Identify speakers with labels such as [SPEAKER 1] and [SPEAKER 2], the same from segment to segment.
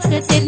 [SPEAKER 1] Pra descer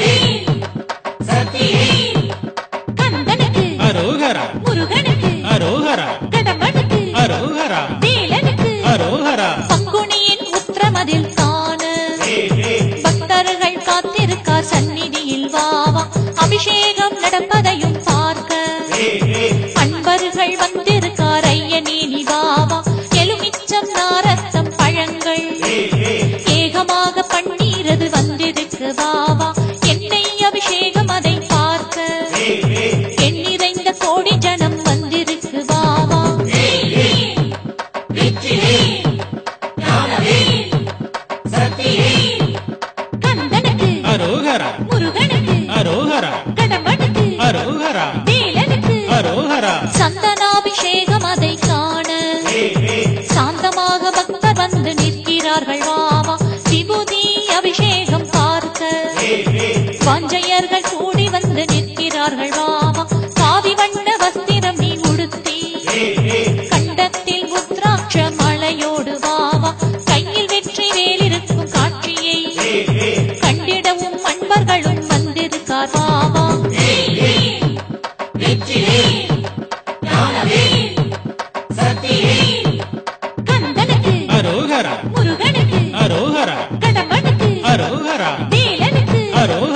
[SPEAKER 1] me.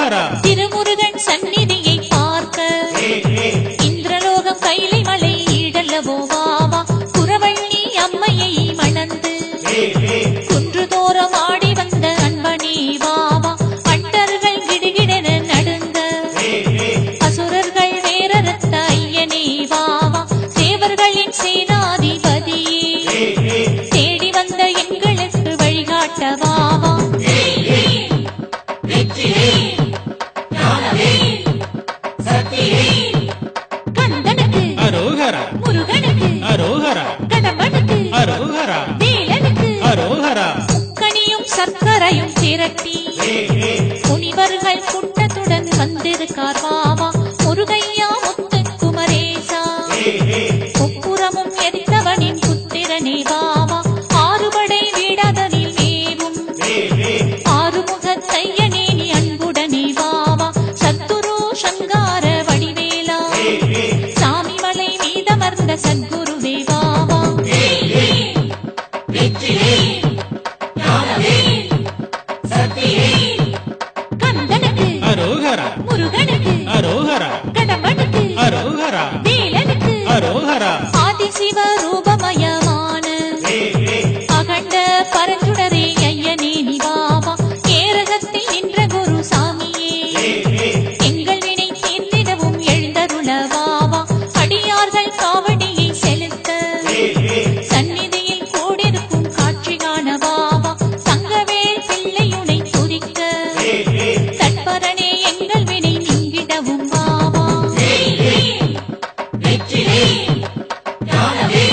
[SPEAKER 1] ಹರ சிவரூபமயமான. அகண்ட பரஞ்சுடரே ஐயனே நிவாமா ஏரகத்தில் நின்ற குரு சாமியே. எங்கள் வினை தீர்ந்திடவும் எழுந்தருளவாவா. அடியார்கள் காவடியை சந்நிதியில் கூடிருக்கும் காட்சி காணவாவா. தங்கவேல் பிள்ளையுனை துதிக்க. தற்பரனே எங்கள் நீங்கிடவும் வாவா. Gonna